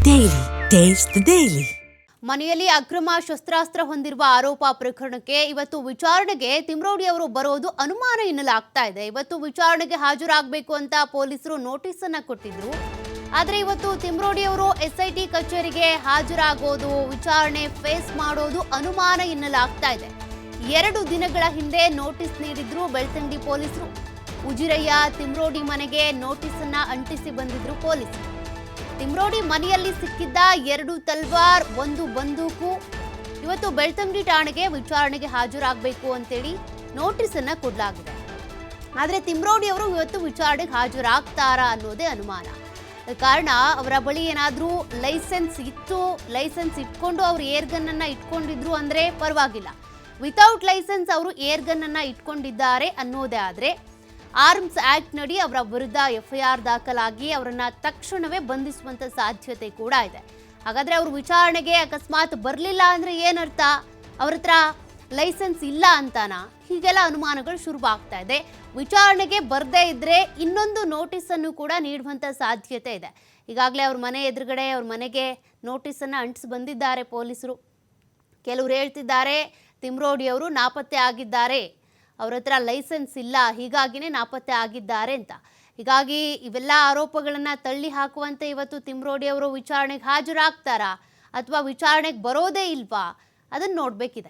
Daily. Taste the Daily. ಮನೆಯಲ್ಲಿ ಅಕ್ರಮ ಶಸ್ತ್ರಾಸ್ತ್ರ ಹೊಂದಿರುವ ಆರೋಪ ಪ್ರಕರಣಕ್ಕೆ ಇವತ್ತು ವಿಚಾರಣೆಗೆ ತಿಮ್ರೋಡಿ ಅವರು ಬರೋದು ಅನುಮಾನ ಎನ್ನಲಾಗ್ತಾ ಇದೆ ಇವತ್ತು ವಿಚಾರಣೆಗೆ ಹಾಜರಾಗಬೇಕು ಅಂತ ಪೊಲೀಸರು ನೋಟಿಸ್ ಅನ್ನ ಕೊಟ್ಟಿದ್ರು ಆದರೆ ಇವತ್ತು ತಿಮ್ರೋಡಿ ಅವರು ಎಸ್ಐಟಿ ಕಚೇರಿಗೆ ಹಾಜರಾಗೋದು, ವಿಚಾರಣೆ ಫೇಸ್ ಮಾಡೋದು ಅನುಮಾನ ಎನ್ನಲಾಗ್ತಾ ಇದೆ ಎರಡು ದಿನಗಳ ಹಿಂದೆ ನೋಟಿಸ್ ನೀಡಿದ್ರು ಬೆಳ್ತಂಗಿ ಪೊಲೀಸರು ಉಜಿರಯ್ಯ ತಿಮ್ರೋಡಿ ಮನೆಗೆ ನೋಟಿಸ್ ಅನ್ನ ಅಂಟಿಸಿ ಬಂದಿದ್ರು ಪೊಲೀಸರು. ತಿಮ್ರೋಡಿ ಮನೆಯಲ್ಲಿ ಸಿಕ್ಕಿದ್ದ ಎರಡು ತಲ್ವಾರ್, ಒಂದು ಬಂದೂಕು. ಇವತ್ತು ಬೆಳ್ತಂಗಡಿ ಠಾಣೆಗೆ ವಿಚಾರಣೆಗೆ ಹಾಜರಾಗಬೇಕು ಅಂತೇಳಿ ನೋಟಿಸ್ ಅನ್ನ ಕೊಡಲಾಗಿದೆ. ಆದ್ರೆ ತಿಮ್ರೋಡಿ ಅವರು ಇವತ್ತು ವಿಚಾರಣೆಗೆ ಹಾಜರಾಗ್ತಾರಾ ಅನ್ನೋದೇ ಅನುಮಾನ. ಕಾರಣ ಅವರ ಬಳಿ ಏನಾದರೂ ಲೈಸೆನ್ಸ್ ಇತ್ತು, ಲೈಸೆನ್ಸ್ ಇಟ್ಕೊಂಡು ಅವ್ರು ಏರ್ಗನ್ ಅನ್ನ ಇಟ್ಕೊಂಡಿದ್ರು ಅಂದ್ರೆ ಪರವಾಗಿಲ್ಲ. ವಿತೌಟ್ ಲೈಸೆನ್ಸ್ ಅವರು ಏರ್ಗನ್ ಅನ್ನ ಇಟ್ಕೊಂಡಿದ್ದಾರೆ ಅನ್ನೋದೇ ಆದ್ರೆ ಆರ್ಮ್ಸ್ ಆಕ್ಟ್ ನಡಿ ಅವರ ವಿರುದ್ಧ ಎಫ್ಐಆರ್ ದಾಖಲಾಗಿ ಅವರನ್ನ ತಕ್ಷಣವೇ ಬಂಧಿಸುವಂತ ಸಾಧ್ಯತೆ ಕೂಡ ಇದೆ. ಹಾಗಾದ್ರೆ ಅವರು ವಿಚಾರಣೆಗೆ ಅಕಸ್ಮಾತ್ ಬರಲಿಲ್ಲ ಅಂದ್ರೆ ಏನರ್ಥ? ಅವ್ರ ಹತ್ರ ಲೈಸೆನ್ಸ್ ಇಲ್ಲ ಅಂತಾನ? ಹೀಗೆಲ್ಲ ಅನುಮಾನಗಳು ಶುರುವಾಗ್ತಾ ಇದೆ. ವಿಚಾರಣೆಗೆ ಬರದೇ ಇದ್ರೆ ಇನ್ನೊಂದು ನೋಟಿಸ್ ಅನ್ನು ಕೂಡ ನೀಡುವಂತ ಸಾಧ್ಯತೆ ಇದೆ. ಈಗಾಗಲೇ ಅವ್ರ ಮನೆ ಎದುರುಗಡೆ ಅವ್ರ ಮನೆಗೆ ನೋಟಿಸ್ ಅನ್ನ ಅಂಟಿಸಿ ಬಂದಿದ್ದಾರೆ ಪೊಲೀಸರು. ಕೆಲವರು ಹೇಳ್ತಿದ್ದಾರೆ, ತಿಮ್ರೋಡಿಯವರು ನಾಪತ್ತೆ ಆಗಿದ್ದಾರೆ. ಅವ್ರ ಹತ್ರ ಲೈಸೆನ್ಸ್ ಇಲ್ಲ, ಹೀಗಾಗಿನೇ ನಾಪತ್ತೆ ಆಗಿದ್ದಾರೆ ಅಂತ. ಹೀಗಾಗಿ ಇವೆಲ್ಲ ಆರೋಪಗಳನ್ನು ತಳ್ಳಿ ಹಾಕುವಂತೆ ಇವತ್ತು ತಿಮ್ರೋಡಿ ಅವರು ವಿಚಾರಣೆಗೆ ಹಾಜರಾಗ್ತಾರಾ ಅಥವಾ ವಿಚಾರಣೆಗೆ ಬರೋದೇ ಇಲ್ವಾ? ಅದನ್ನು ನೋಡಬೇಕಿದೆ.